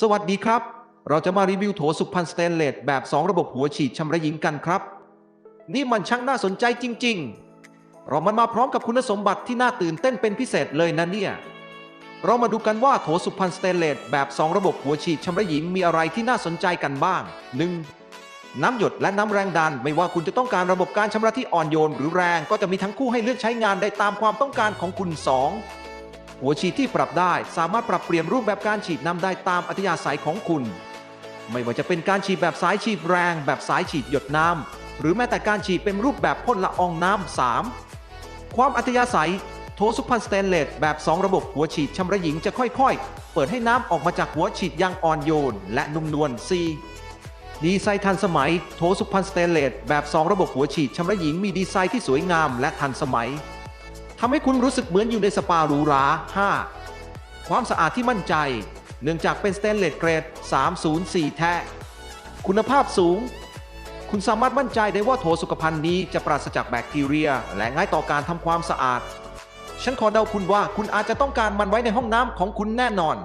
สวัสดีครับ เราจะมารีวิวโถสุพรรณสเตนเลสแบบ 2 ระบบหัวฉีดชำระหญิงกันครับ นี่มันช่างน่าสนใจจริง ๆ เรามันมาพร้อมกับคุณสมบัติที่น่าตื่นเต้นเป็นพิเศษเลยนะเนี่ย เรามาดูกันว่าโถสุพรรณสเตนเลสแบบ 2 ระบบหัวฉีดชำระหญิงมีอะไรที่น่าสนใจกันบ้าง 1. น้ำหยดและน้ำแรงดัน ไม่ว่าคุณจะต้องการระบบการชำระที่อ่อนโยนหรือแรงก็จะมีทั้งคู่ให้เลือกใช้งานได้ตามความต้องการของคุณ 2. หัวฉีดที่ปรับได้สามารถปรับเปลี่ยนรูปแบบการฉีดน้ำได้ตามอัธยาศัยของคุณ ไม่ว่าจะเป็นการฉีดแบบสายฉีดแรง แบบสายฉีดหยดน้ำหรือแม้แต่การฉีดเป็นรูปแบบพ่นละอองน้ำ 3. ความอัธยาศัยโถสุพรรณสเตนเลสแบบ 2 ระบบหัวฉีดชำระหญิงจะค่อยๆ เปิดให้น้ำออกมาจากหัวฉีดอย่างอ่อนโยน และนุ่มนวล 4. ดีไซน์ทันสมัยโถสุพรรณสเตนเลสแบบ 2 ระบบหัวฉีดชำระหญิงมีดีไซน์ที่สวยงามและทันสมัย ทำให้คุณรู้สึกเหมือนอยู่ในสปาหรูหรา 5. ความสะอาดที่มั่นใจ เนื่องจากเป็นสเตนเลสเกรด 304 แท้ คุณภาพสูง คุณสามารถมั่นใจได้ว่าโถสุขภัณฑ์นี้จะปราศจากแบคทีเรีย และง่ายต่อการทำความสะอาด ฉันขอเดาคุณว่าคุณอาจจะต้องการมันไว้ในห้องน้ำของคุณแน่นอน